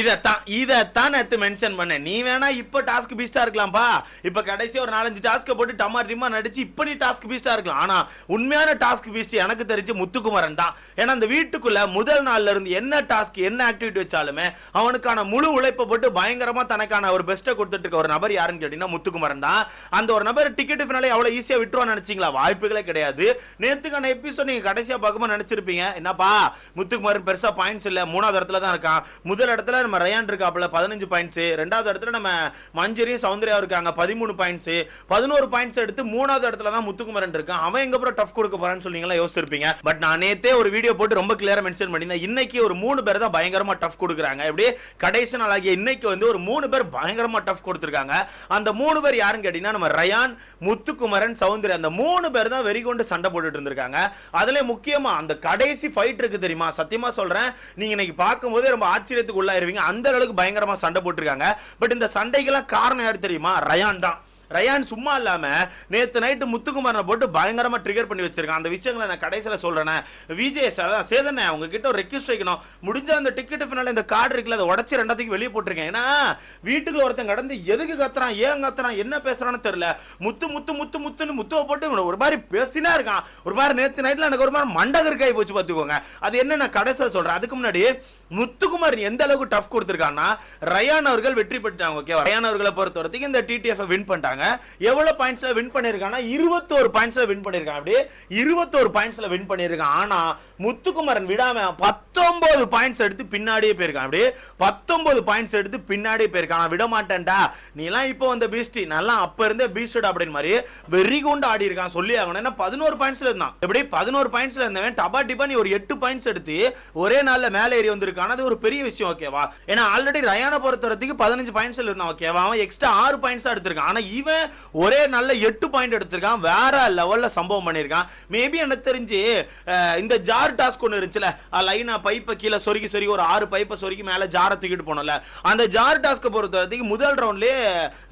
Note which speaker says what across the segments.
Speaker 1: இதைத்தான் இதைத்தான் நேற்று மென்ஷன் பண்ணேன். நீ வேணா இப்போ டாஸ்க் பீஸ்டாக இருக்கலாம்ப்பா இப்போ கடைசி ஒரு நாலஞ்சு டாஸ்க்கை போட்டு டமா டிமா நடிச்சு இப்போ நீ டாஸ்க் பீஸ்டாக இருக்கலாம். ஆனால் உண்மையான டாஸ்க் பீஸ்ட் எனக்கு தெரிஞ்சு முத்துக்குமரன் தான். ஏன்னா அந்த வீட்டுக்குள்ள முதல் நாள்ல இருந்து என்ன டாஸ்க் என்ன ஆக்டிவிட்டி வச்சாலுமே அவனுக்கான முழு உழைப்பை போட்டு பயங்கரமாக தனக்கான ஒரு பெஸ்ட்டை கொடுத்துட்டு இருக்க ஒரு நபர் யாருன்னு கேட்டீங்கன்னா முத்துக்குமரன் தான். அந்த ஒரு நபர் டிக்கெட் ஃபினாலே அவ்வளோ ஈஸியாக விட்டுருவான்னு நினைச்சீங்களா? வாய்ப்புகளே கிடையாது. நேற்றுக்கான எபிசோட் நீங்கள் கடைசியாக பார்க்கும்போது நினச்சிருப்பீங்க என்னப்பா முத்துக்குமரன் பெருசாக பாயிண்ட்ஸ் இல்லை மூணாவது இடத்துல தான் இருக்கான். முதல் இடத்துல இடத்துல நம்ம ரயான் இருக்காப்புல பதினஞ்சு பாயிண்ட்ஸ் ரெண்டாவது இடத்துல நம்ம மஞ்சரியும் சௌந்தர்யா இருக்காங்க பதிமூணு பாயிண்ட்ஸ் பதினோரு பாயிண்ட்ஸ் எடுத்து மூணாவது இடத்துல தான் முத்துக்குமரன் இருக்கான். அவன் எங்க அப்புறம் டஃப் கொடுக்க போறான்னு சொன்னீங்களா? யோசிச்சிருப்பீங்க. பட் நான் நேத்தே ஒரு வீடியோ போட்டு ரொம்ப கிளியரா மென்ஷன் பண்ணியிருந்தேன். இன்னைக்கு ஒரு மூணு பேர் தான் பயங்கரமா டஃப் கொடுக்குறாங்க. எப்படி? கடைசி நாளாகிய இன்னைக்கு வந்து ஒரு மூணு பேர் பயங்கரமா டஃப் கொடுத்துருக்காங்க. அந்த மூணு பேர் யாருன்னு கேட்டீங்கன்னா நம்ம ரயான் முத்துக்குமரன் சௌந்தர்யா அந்த மூணு பேர் தான் வெறி கொண்டு சண்டை போட்டுட்டு இருந்திருக்காங்க. அதுல முக்கியமா அந்த கடைசி ஃபைட் இருக்கு தெரியுமா? சத்தியமா சொல்றேன். நீங்க இன்னைக்கு பார்க்கும்போது ரொம்ப ஆச்சரியத்துக்கு உள்ளாயிருவீங்க. அந்த அளவுக்கு பயங்கரமா சண்டை போட்டிருக்காங்க. பட் இந்த சண்டைக்கெல்லாம் காரணம் யார் தெரியுமா? ரயான் தான். ரயான் சும்மா இல்லாம நேற்று நைட்டு முத்துக்குமாரனை போட்டு பயங்கரமா ட்ரிகர் பண்ணி வச்சிருக்கான். அந்த விஷயங்களை நான் கடைசியில சொல்றேன். விஜய் அதான் சேதனை அவங்க கிட்ட ஒரு ரெக்வஸ்ட் வைக்கணும். முடிஞ்ச அந்த டிக்கெட் ஃபினால இந்த கார்டு இருக்குல்ல அதை உடச்சி ரெண்டாத்துக்கு வெளியே போட்டிருக்கேன். ஏன்னா வீட்டுக்குள்ள ஒருத்தன் கடந்து எதுக்கு கத்துறான் ஏன் கத்துறான் என்ன பேசுறான்னு தெரியல. முத்து முத்து முத்து முத்துன்னு முத்துவை போட்டு ஒரு மாதிரி பேசினா இருக்கான். ஒரு மாதிரி நேற்று நைட்டில் எனக்கு ஒரு மாதிரி மண்டகருக்காய் போச்சு பார்த்துக்கோங்க. அது என்ன நான் கடைசியில் சொல்கிறேன் அதுக்கு முன்னாடி முத்துக்குமார் எந்த அளவுக்கு டஃப் கொடுத்துருக்கான்னா ரயான் அவர்கள் வெற்றி பெற்றாங்க ஓகேவா ரயான் அவர்களை பொறுத்த வரைக்கும் இந்த டிடிஎஃப் வின் பண்ணிட்டாங்க. எவ்வளோ பாயிண்ட்ஸில் வின் பண்ணியிருக்காங்கன்னா இருபத்தோரு பாயிண்ட்ஸில் வின் பண்ணியிருக்கான் அப்படியே இருபத்தோரு பாயிண்ட்ஸில் வின் பண்ணியிருக்கான் ஆனால் முத்துக்குமரன் விடாம பத்தொம்போது பாயிண்ட்ஸ் எடுத்து பின்னாடியே போயிருக்கான். அப்படியே பத்தொம்போது பாயிண்ட்ஸ் எடுத்து பின்னாடியே போயிருக்கான். நான் விட மாட்டேன்டா. நீ எல்லாம் இப்போ வந்த பீஸ்டி நல்லா அப்போ இருந்தே பீஸ்டட் அப்படின்னு மாதிரி வெறி கொண்டு ஆடி இருக்கான். சொல்லி ஆகணும். ஏன்னா பதினோரு பாயிண்ட்ஸில் இருந்தான். எப்படி பதினோரு பாயிண்ட்ஸில் இருந்தவன் டபா டிபா நீ ஒரு எட்டு பாயிண்ட்ஸ் எடுத்து ஒரே நாளில் மேலே ஏறி வந்திருக்கான். அது ஒரு பெரிய விஷயம் ஓகேவா ஏன்னா ஆல்ரெடி ரயானை பொறுத்த வரைக்கும் பதினஞ்சு பாயிண்ட்ஸ் இருந்தான் ஓகேவா அவன் எக்ஸ்ட்ரா ஆறு பாயிண்ட்ஸ் எடுத்திருக்கான். ஆனா இவன் ஒரே நல்ல எட்டு பாயிண்ட் எடுத்திருக்கான். வேற லெவல்ல சம்பவம் பண்ணியிருக்கான். மேபி எனக்கு தெரிஞ்சு இந்த ஜார் டாஸ்க் ஒன்று இருந்துச்சுல லைனா பைப்பை கீழே சொருகி சொருகி ஒரு ஆறு பைப்பை சொருகி மேலே ஜாரை தூக்கிட்டு போனோம்ல. அந்த ஜார் டாஸ்க்கை பொறுத்த வரைக்கும் முதல் ரவுண்ட்லேயே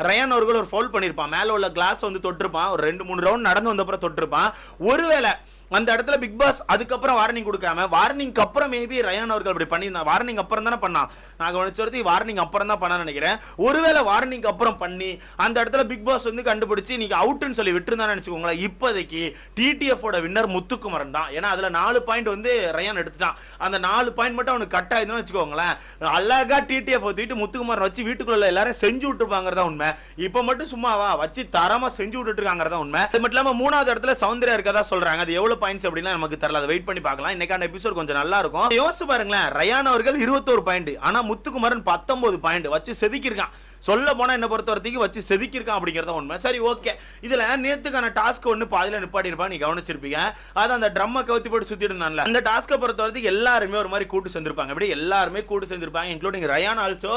Speaker 1: ரயான் அவர்கள் ஒரு ஃபவுல் பண்ணியிருப்பான். மேலே உள்ள கிளாஸ் வந்து தொட்டிருப்பான். ஒரு ரெண்டு மூணு ரவுண்ட் நடந்து வந்தப்புறம் தொட்டிருப்பான். ஒருவேளை அந்த இடத்துல பிக் பாஸ் அதுக்கப்புறம் வார்னிங் கொடுக்காம வார்னிங்க்கு அப்புறம் மேபி ரயான் அவர்கள் அப்படி பண்ணியிருந்தா வார்னிங் அப்புறம் தானே பண்ணான் நான் கவனிச்சு வார்னிங் அப்புறம் தான் பண்ணான்னு நினைக்கிறேன். ஒருவேளை வார்னிங் அப்புறம் பண்ணி அந்த இடத்துல பிக் பாஸ் வந்து கண்டுபிடிச்சி நீங்க அவுட்னு சொல்லி விட்டுருந்தான்னு நினைச்சுக்கோங்களேன் இப்போதைக்கு டிடிஎஃப்ஓட வின்னர் முத்துக்குமரன் தான். ஏன்னா அதுல நாலு பாயிண்ட் வந்து ரயான் எடுத்துட்டான். அந்த நாலு பாயிண்ட் மட்டும் அவனுக்கு கட் ஆயிருந்தோம்னு வச்சுக்கோங்களேன். அழகா டிடிஎஃப் தூக்கிட்டு முத்துக்குமரன் வச்சு வீட்டுக்குள்ள எல்லாரும் செஞ்சு விட்டுருப்பாங்கிறதா உண்மை. இப்போ மட்டும் சும்மாவா வச்சு தரமா செஞ்சு விட்டுட்டு இருக்காங்கிறதா உண்மை. அது மட்டும் இல்லாமல் மூணாவது இடத்துல சௌந்தர்யா இருக்கதா சொல்றாங்க. அது எவ்வளவு பாயிண்ட்ஸ் அப்படின்னா நமக்கு தெரியல அதை வெயிட் பண்ணி பார்க்கலாம். இன்னைக்கான எபிசோட் கொஞ்சம் நல்லா இருக்கும் யோசிச்சு பாருங்களேன் ரயான் அவர்கள் இருபத்தோரு பாயிண்ட் ஆனா முத்துக்குமரன் பத்தொன்பது பாயிண்ட் வச்சு செதுக்கியிருக்கான். சொல்ல போனால் என்ன பொறுத்த வரைக்கும் வச்சு செதுக்கியிருக்கான் அப்படிங்கிறத உண்மை. சரி ஓகே. இதில் நேற்றுக்கான டாஸ்க் ஒன்று பாதியில் நிப்பாடி இருப்பான் நீ கவனிச்சிருப்பீங்க. அது அந்த ட்ரம்மை கவுத்தி போட்டு சுற்றிட்டு இருந்தான்ல. அந்த டாஸ்க்கை பொறுத்த வரைக்கும் எல்லாருமே ஒரு மாதிரி கூட்டு சேர்ந்துருப்பாங்க. இப்படி எல்லாருமே கூட்டு சேர்ந்துருப்பாங்க இன்க்ளூடிங் ரயான் ஆல்சோ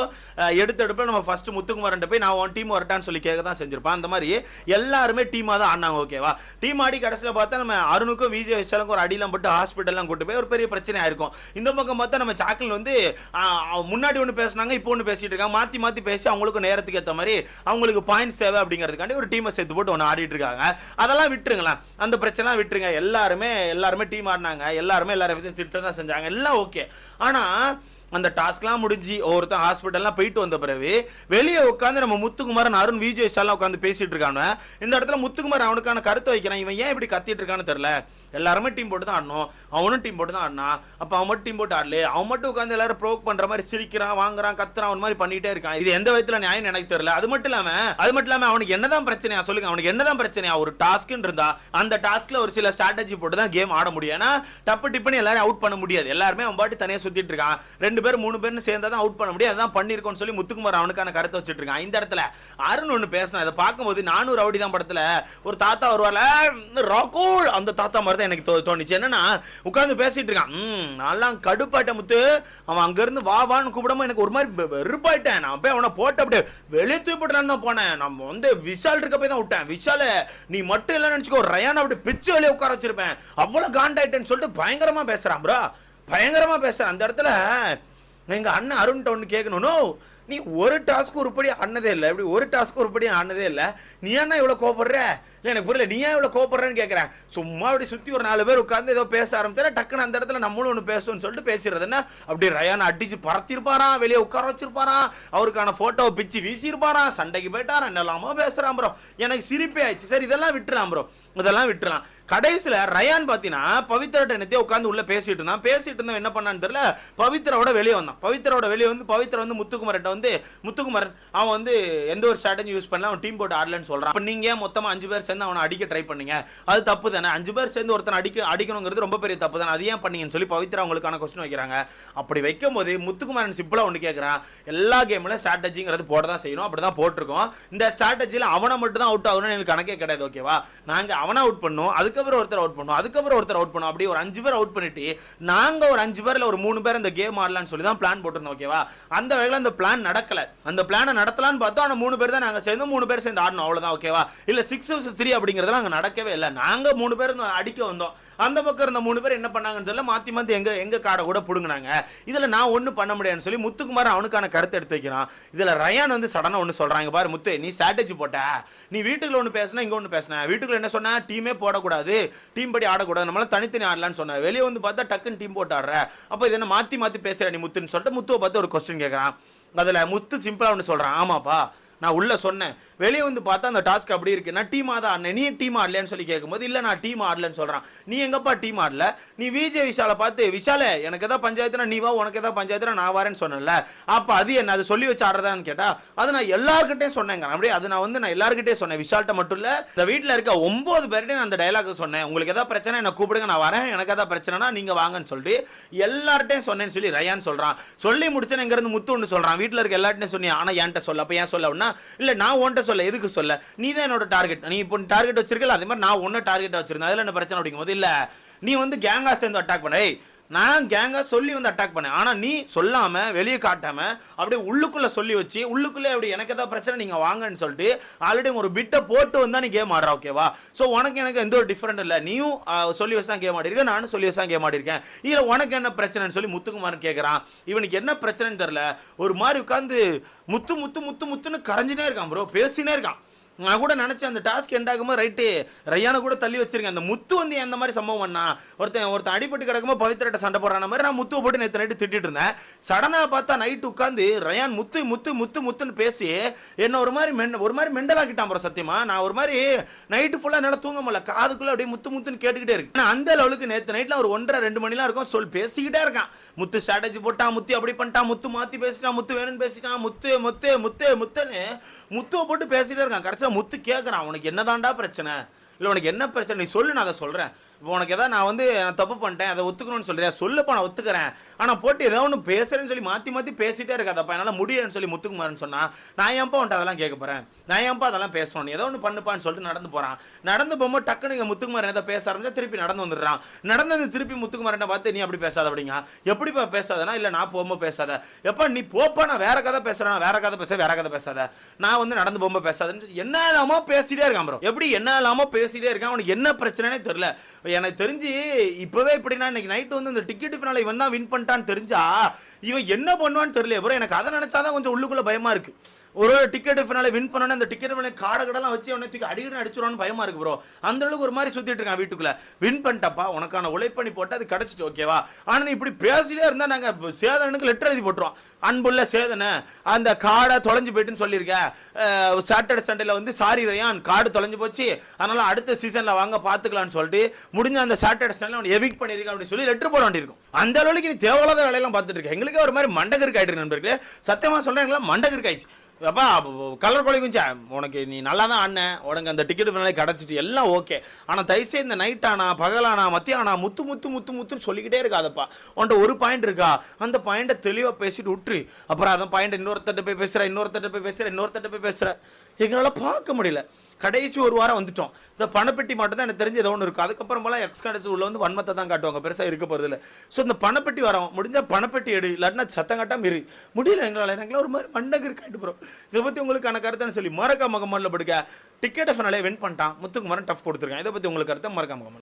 Speaker 1: எடுத்தெடுப்பு நம்ம ஃபர்ஸ்ட் முத்துக்குமாரன் போய் நான் உன் டீம் வரட்டான்னு சொல்லி கேட்க தான் செஞ்சிருப்பான். அந்த மாதிரி எல்லாருமே டீமாக தான் ஆனாங்க ஓகேவா டீம் ஆடி கடைசியில் பார்த்தா நம்ம அருணுக்கும் விஜய் விஷாலுக்கும் ஒரு அடியெல்லாம் போட்டு ஹாஸ்பிட்டல்லாம் கூட்டு போய் ஒரு பெரிய பிரச்சனை இருக்கும். இந்த பக்கம் பார்த்தா நம்ம சாக்கில் வந்து முன்னாடி ஒன்று பேசுனாங்க இப்போ ஒன்று பேசிட்டு இருக்காங்க. மாற்றி மாற்றி பேசி அவங்களுக்கு நேரத்துக்கு ஏற்ற மாதிரி அவங்களுக்கு பாயிண்ட்ஸ் தேவை அப்படிங்கிறதுக்காண்டி ஒரு டீமை சேர்த்து போட்டு ஒன்று ஆடிட்டு இருக்காங்க. அதெல்லாம் விட்டுருங்களேன். அந்த பிரச்சனை விட்டுருங்க. எல்லாருமே எல்லாருமே டீம் ஆடினாங்க. எல்லாருமே எல்லாரும் திட்டம் தான் செஞ்சாங்க. எல்லாம் ஓகே ஆனா அந்த டாஸ்க்லாம் முடிஞ்சு ஒருத்தன் ஹாஸ்பிட்டல்லாம் போயிட்டு வந்த பிறகு வெளியே உட்காந்து நம்ம முத்துக்குமாரன் அருண் விஜய் எல்லாம் உட்காந்து பேசிட்டு இருக்கானு இந்த இடத்துல முத்துக்குமார் அவனுக்கான கருத்தை வைக்கிறான். இவன் ஏன் இப்படி கத்திட்டு இருக்கான்னு தெரியல. எல்லாருமே டீம் போட்டு தான் ஆடணும். அவனும் டீம் போட்டு தான் ஆடினான் அப்போ அவன் மட்டும் டீம் போட்டு ஆடல அவன் மட்டும் உட்காந்து எல்லாரும் ப்ரோக் பண்ற மாதிரி சிரிக்கிறான் வாங்குறான் கத்துறான் அவன் மாதிரி பண்ணிட்டே இருக்கான். இது எந்த விதத்தில் நியாயம் எனக்கு தெரியல. அது மட்டும் இல்லாம அது மட்டும் இல்லாம அவனுக்கு என்னதான் பிரச்சனையா சொல்லுங்க அவனுக்கு என்னதான் பிரச்சனையா ஒரு டாஸ்க்குன்னு இருந்தா அந்த டாஸ்க்ல ஒரு சில ஸ்ட்ராட்டஜி போட்டு தான் கேம் ஆட முடியும். ஏன்னா டப்பு டிப்புன்னு எல்லாரும் அவுட் பண்ண முடியாது. எல்லாருமே அவன் பாட்டு தனியா சுத்திட்டு இருக்கான். ரெண்டு பேர் மூணு பேர்னு சேர்ந்தா தான் அவுட் பண்ண முடியும். அதான் பண்ணிருக்கோம்னு சொல்லி முத்துக்குமார் அவனுக்கான கருத்தை வச்சுட்டு இருக்கான். இந்த இடத்துல அருண் ஒண்ணு பேசினா இதை பார்க்கும்போது நானூறு ரவுடி தான் படத்துல ஒரு தாத்தா வருவார்ல ராகுல்! அந்த தாத்தா மாதிரி தான் எனக்கு தோ- தோணுச்சு. என்னன்னா உட்காந்து பேசிட்டு இருக்கான். ம் நான்லாம் கடுப்பாட்ட முத்து. அவன் அங்கேருந்து வா வான்னு கூப்பிடாம எனக்கு ஒரு மாதிரி வெறுப்பாயிட்டேன். நான் போய் அவனை போட்டு அப்படியே வெளியே தூக்கி தான் போனேன். நம்ம வந்து விஷால் இருக்க போய் தான் விட்டேன். விஷால நீ மட்டும் இல்லைன்னு நினச்சிக்கோ ரயான் அப்படி பிச்சு வெளியே உட்கார வச்சிருப்பேன். அவ்வளோ காண்டாயிட்டேன்னு சொல்லிட்டு பயங்கரமாக பேசுகிறான் ப்ரோ. பயங்கரமாக பேசுகிறேன் அந்த இடத்துல எங்கள் அண்ணன் அருண்கிட்ட ஒன்று கேட்கணும் நீ ஒரு டாஸ்க்கு உருப்படி ஆனதே இல்லை. இப்படி ஒரு டாஸ்க்கு உருப்படி ஆனதே இல்லை. நீ என்ன இவ்வளோ கோபப்படுற இல்லை எனக்கு புரியல. நீ ஏன் இவ்வளோ கோபப்படுறேன்னு கேட்குறேன் சும்மா அப்படி சுற்றி ஒரு நாலு பேர் உட்காந்து ஏதோ பேச ஆரம்பிச்சா டக்குன்னு அந்த இடத்துல நம்மளும் ஒன்று பேசுவோம்னு சொல்லிட்டு பேசிடுறதுன்னா அப்படி ரயான் அடிச்சு பறத்திருப்பாராம் வெளியே உட்கார வச்சிருப்பாராம் அவருக்கான ஃபோட்டோவை பிச்சு வீசியிருப்பாராம் சண்டைக்கு போயிட்டாராம் என்னெல்லாமோ பேசுகிறான் ப்ரோ. எனக்கு சிரிப்பே ஆயிடுச்சு. சரி இதெல்லாம் விட்டுறான் ப்ரோ. இதெல்லாம் விட்டுறான் கடைசியில் ரயான் பார்த்தீங்கன்னா பவித்ரட்ட என்னத்தையோ உட்காந்து உள்ளே பேசிட்டு இருந்தான். பேசிட்டு இருந்தான் என்ன பண்ணான்னு தெரியல பவித்ராவோட வெளியே வந்தான். பவித்ராவோட வெளியே வந்து பவித்ரா வந்து முத்துக்குமர்கிட்ட வந்து முத்துக்குமரன் அவன் வந்து எந்த ஒரு ஸ்ட்ராட்டஜி யூஸ் பண்ணல அவன் டீம் போட்டு ஆடலன்னு சொல்கிறான் அப்போ நீங்கள் மொத்தமாக அஞ்சு பேர் சேர்ந்து அவனை அடிக்க ட்ரை பண்ணீங்க? அது தப்பு தானே. அஞ்சு பேர் சேர்ந்து ஒருத்தன் அடிக்க அடிக்கணுங்கிறது ரொம்ப பெரிய தப்பு தானே. அது ஏன் பண்ணீங்கன்னு சொல்லி பவித்ரா அவங்களுக்கான கொஸ்டின் வைக்கிறாங்க. அப்படி வைக்கும் போது முத்துக்குமரன் சிம்பிளா ஒன்று கேட்குறான் எல்லா கேமில் ஸ்ட்ராட்டஜிங்கிறது போட தான் செய்யணும். அப்படி தான் போட்டிருக்கோம். இந்த ஸ்ட்ராட்டஜியில் அவனை மட்டும் தான் அவுட் ஆகணும்னு எனக்கு கணக்கே கிடையாது ஓகேவா நாங்கள் அவனை அவுட் பண்ணும் அதுக்கப்புறம் ஒருத்தர் அவுட் பண்ணோம் அதுக்கப்புறம் ஒருத்தர் அவுட் பண்ணோம். அப்படி ஒரு அஞ்சு பேர் அவுட் பண்ணிட்டு நாங்கள் ஒரு அஞ்சு பேரில் ஒரு மூணு பேர் இந்த கேம் ஆடலாம்னு சொல்லி தான் பிளான் போட்டிருந்தோம் ஓகேவா அந்த வகையில் அந்த பிளான் நடக்கல. அந்த பிளானை நடத்தலாம்னு பார்த்தோம் ஆனால் மூணு பேர் தான் நாங்கள் சேர்ந்து மூணு பேர் சேர்ந்து ஆடணும் அவ்வளோதான் ஓகேவா இல்லை சிக்ஸ் த்ரீ அப்படிங்கிறதுலாம் அங்கே நடக்கவே இல்லை. நாங்கள் மூணு பேர் அடிக்க வந்தோம். அந்த பக்கம் இருந்த மூணு பேர் என்ன பண்ணாங்கன்னு சொல்ல மாற்றி மாற்றி எங்கே எங்கள் காடை கூட பிடுங்கினாங்க. இதில் நான் ஒன்றும் பண்ண முடியாதுன்னு சொல்லி முத்துக்குமார் அவனுக்கான கருத்தை எடுத்து வைக்கிறான். இதில் ரயான் வந்து சடனாக ஒன்று சொல்கிறாங்க பாரு முத்து நீ ஸ்ட்ராட்டஜி போட்ட. நீ வீட்டுக்குள்ள ஒன்று பேசினா இங்கே ஒன்று பேசின. வீட்டுக்குள்ள என்ன சொன்ன டீமே போடக்கூடாது. டீம் படி ஆடக்கூடாது. நம்மளால தனித்தனி ஆடலான்னு சொன்ன. வெளியே வந்து பார்த்தா டக்குன்னு டீம் போட்டு ஆடுற. அப்போ இதை என்ன மாற்றி பேசுகிற நீ முத்துன்னு சொல்லிட்டு முத்துவை பார்த்து ஒரு கொஸ்டின் கேட்குறான் அதில் முத்து சிம்பிளாக ஒன்று சொல்கிறான் ஆமாப்பா நான் உள்ளே சொன்னேன். வெளியே வந்து பார்த்தா அந்த டாஸ்க் அப்படி இருக்கு. நான் டீம் ஆதா ஆடினேன். நீ டீம் ஆடலன்னு சொல்லி கேட்கும்போது இல்லை நான் டீம் ஆடலன்னு சொல்கிறான் நீ எங்கப்பா டீம் ஆடல? நீ விஜய் விஷாலை பார்த்து விஷால எனக்கு எதாவது பஞ்சாயத்துனா நீ வா உனக்கு எதாவது பஞ்சாயத்துனா நான் வரேன்னு சொன்னேன்ல. அப்போ அது என்ன? அது சொல்லி வச்சு ஆடுறதான்னு கேட்டா அது நான் எல்லாருக்கிட்டையும் சொன்னேங்க. அப்படியே அது நான் வந்து நான் எல்லாருக்கிட்டே சொன்னேன். விஷால்கிட்ட மட்டும் இல்லை இந்த வீட்டில் இருக்க ஒன்பது பேர்கிட்ட நான் அந்த டைலாக் சொன்னேன். உங்களுக்கு எதாவது பிரச்சனை என்ன கூப்பிடுங்க நான் வரேன். எனக்கு எதாவது பிரச்சனைனா நீங்கள் வாங்கன்னு சொல்லிட்டு எல்லார்ட்டையும் சொன்னேன்னு சொல்லி ரயான் சொல்கிறான் சொல்லி முடிச்சேன் இங்கேருந்து முத்து ஒன்று சொல்கிறான் வீட்டில் இருக்க எல்லார்ட்டையும் சொன்னேன் ஆனால் என்கிட்ட சொல்ல அப்போ ஏன் சொல்ல அப்படின்னா இல்லை நான் உன்கிட்ட சொல்ல எதுக்கு சொல்ல? நீ தான் என்னோட டார்கெட் நீ இப்போ டார்கெட் வச்சிருக்கல அதே மாதிரி நான் ஒன்னும் டார்கெட் வச்சிருந்தேன். அதில் என்ன பிரச்சனை அப்படிங்கும்போது இல்லை. நீ வந்து கேங்கா சேர்ந்து அட்டாக் பண்ண. ஏய், நான் கேங்காக சொல்லி வந்து அட்டாக் பண்ணேன். ஆனால் நீ சொல்லாமல் வெளியே காட்டாமல் அப்படியே உள்ளுக்குள்ளே சொல்லி வச்சு உள்ளுக்குள்ளே அப்படி எனக்கு ஏதாவது பிரச்சனை நீங்கள் வாங்கன்னு சொல்லிட்டு ஆல்ரெடி ஒரு பிட்டை போட்டு வந்தா நீ கேம் ஆடுற ஓகேவா ஸோ உனக்கு எனக்கு எந்த ஒரு டிஃப்ரெண்ட் இல்லை. நீயும் சொல்லி வச்சா கேம் ஆடிருக்கேன் நானும் சொல்லி வச்சா கேம் ஆடிருக்கேன். இதில் உனக்கு என்ன பிரச்சனைன்னு சொல்லி முத்துக்குமாரன் கேட்குறான் இவனுக்கு என்ன பிரச்சனைன்னு தெரில ஒரு மாதிரி உட்காந்து முத்து முத்து முத்து முத்துன்னு கரைஞ்சினே இருக்கான் ப்ரோ பேசினே இருக்கான். நான் கூட நினச்சேன் அந்த டாஸ்க் எண்ட் ஆகும்போது ரைட்டு ரையான கூட தள்ளி வச்சிருக்கேன் அந்த முத்து வந்து எந்த மாதிரி சம்பவம் பண்ணா ஒருத்தன் ஒருத்தன் அடிபட்டு கிடக்கும்போது பவித்ரட்ட சண்டை போடுறான மாதிரி நான் முத்துவை போட்டு நேற்று நைட்டு திட்டிட்டு இருந்தேன். சடனாக பார்த்தா நைட்டு உட்காந்து ரயான் முத்து முத்து முத்து முத்துன்னு பேசி என்ன ஒரு மாதிரி மென் ஒரு மாதிரி மெண்டலாக்கிட்டான் அப்புறம் சத்தியமா. நான் ஒரு மாதிரி நைட்டு ஃபுல்லாக என்னால் தூங்க முடியல. காதுக்குள்ளே அப்படியே முத்து முத்துன்னு கேட்டுக்கிட்டே இருக்கு. ஆனால் அந்த லெவலுக்கு நேற்று நைட்டில் ஒரு ஒன்றரை ரெண்டு மணிலாம் இருக்கும். சொல் பேசிக்கிட்டே இருக்கான். முத்து ஸ்ட்ராட்டஜி போட்டான் முத்து அப்படி பண்ணிட்டான் முத்து மாற்றி பேசிட்டான் முத்து வேணும்னு பேசிட்டான் முத்து முத்து முத்து முத்துன்னு முத்துவை போட்டு பேசிட்டே இருக்கான். கடைசியாக முத்து கேட்குறான் உனக்கு என்னதான்டா பிரச்சனை? இல்லை உனக்கு என்ன பிரச்சனை? நீ சொல்லு நான் அதை சொல்கிறேன் இப்போ உனக்கு எதாவது நான் வந்து நான் தப்பு பண்ணிட்டேன் அதை ஒத்துக்கணும்னு சொல்றியா? சொல்லப்பா நான் ஒத்துக்கிறேன். ஆனால் போட்டு ஏதோ ஒன்று பேசுறேன்னு சொல்லி மாற்றி மாற்றி பேசிட்டே இருக்காதப்பா. என்னால் முடியலன்னு சொல்லி முத்துக்குமார்னு சொன்னால் நான் ஏன்ப்பா உன்ட்ட அதெல்லாம் கேட்க போகிறேன் நான் ஏன்ப்பா அதெல்லாம் பேசணும்? ஏதோ ஒன்று பண்ணுப்பான்னு சொல்லிட்டு நடந்து போகிறான் நடந்து போகும்போது டக்குனு இங்கே முத்துக்குமாரன் எதாவது பேச ஆரம்பிச்சா திருப்பி நடந்து வந்துடுறான். நடந்து வந்து திருப்பி முத்துக்குமாரன் பார்த்து நீ அப்படி பேசாத அப்படிங்க. எப்படிப்பா பேசாதனா? இல்லை நான் போகும்போது பேசாத. எப்பா நீ போப்பா நான் வேற கதை பேசுகிறேன் வேற கதை பேச வேற கதை பேசாத. நான் வந்து நடந்து போகும்போது பேசாதன்னு என்ன இல்லாமல் பேசிட்டே இருக்கான் ப்ரோ எப்படி என்ன இல்லாமல் பேசிட்டே இருக்கான்? அவனுக்கு என்ன பிரச்சனைனே தெரியல. எனக்கு தெரிஞ்சு இப்பவே இப்படின்னா இன்னைக்கு நைட்டு வந்து இந்த டிக்கெட் ஃபினால இவன் தான் வின் பண்ணிட்டான்னு தெரிஞ்சா இவன் என்ன பண்ணுவான்னு தெரியல ப்ரோ எனக்கு அதை நினைச்சாதான் கொஞ்சம் உள்ளுக்குள்ள பயமா இருக்கு. ஒரு டிக்கெட் ஃபினால வின் பண்ணோன்னே அந்த டிக்கெட் ஃபினால காடை கடலாம் வச்சு அவனை தூக்கி அடிக்கடி அடிச்சிடுவான்னு பயமா இருக்கு ப்ரோ அந்த அளவுக்கு ஒரு மாதிரி சுத்திட்டு இருக்கான் வீட்டுக்குள்ள. வின் பண்ணிட்டப்பா உனக்கான உழைப்பணி போட்டு அது கிடைச்சிட்டு ஓகேவா ஆனா நீ இப்படி பேசிட்டே இருந்தா நாங்க சேதனுக்கு லெட்டர் எழுதி போட்டுருவோம். அன்புள்ள சேதனை அந்த காடை தொலைஞ்சு போயிட்டுன்னு சொல்லியிருக்க. சாட்டர்டே சண்டேல வந்து சாரி ரயான் காடு தொலைஞ்சு போச்சு. அதனால அடுத்த சீசன்ல வாங்க பாத்துக்கலாம்னு சொல்லிட்டு முடிஞ்ச அந்த சாட்டர்டே சண்டே அவன் எவிக் பண்ணிருக்க அப்படின்னு சொல்லி லெட்டர் போட வேண்டியிருக்கும். அந்த அளவுக்கு நீ தேவையில்லாத வேலையெல்லாம் பார்த்துட்டு இருக்க. எங்களுக்கே ஒரு மாதிரி மண்டகருக்கு ஆயிட்டு நண்பர்களே. சத்தியமா சொல்றேன் மண்டகருக்கு ஆயிடுச்சு. அப்பா கலர் கொலை குஞ்சா? உனக்கு நீ நல்லா தான் ஆடின. உனக்கு அந்த டிக்கெட் வேணாலே கிடச்சிட்டு எல்லாம் ஓகே ஆனால் தயவுசெய்து இந்த நைட் ஆனா பகலானா மத்தியானா முத்து முத்து முத்து முத்துன்னு சொல்லிக்கிட்டே இருக்காதப்பா. உன்ட்ட ஒரு பாயிண்ட் இருக்கா? அந்த பாயிண்ட்டை தெளிவாக பேசிட்டு விட்டுரு. அப்புறம் அந்த பாயிண்ட் இன்னொருத்தட்ட போய் பேசுகிற இன்னொருத்தட்ட போய் பேசுகிற இன்னொருத்தட்ட போய் பேசுகிற எங்களால் பார்க்க முடியல. கடைசி ஒரு வாரம் வந்துட்டோம். இந்த பணப்பெட்டி மட்டும் தான் எனக்கு தெரிஞ்சு ஏதோ ஒன்று இருக்கும் அதுக்கப்புறம் போல உள்ள வந்து வன்மத்தை தான் காட்டுவாங்க. பெருசாக இருக்க போகிறது இல்லை. ஸோ இந்த பணப்பெட்டி வரோம் முடிஞ்சால் பணப்பெட்டி எடு. இல்லாட்டினா சத்தம் காட்டாமல் இரு. முடியல எங்களால். எங்களால் ஒரு மாதிரி மண்டகர் காட்டு போகிறோம் இதை பற்றி உங்களுக்கான கருத்துன்னு சொல்லி மறக்காம கமெண்ட்ல படுக்க டிக்கெட்டை ஃபனாலே வின் பண்ணிட்டான். முத்துக்குமாரன் டஃப் கொடுத்துருக்கான். இதை பற்றி உங்களுக்கு கருத்தை மறக்காம comment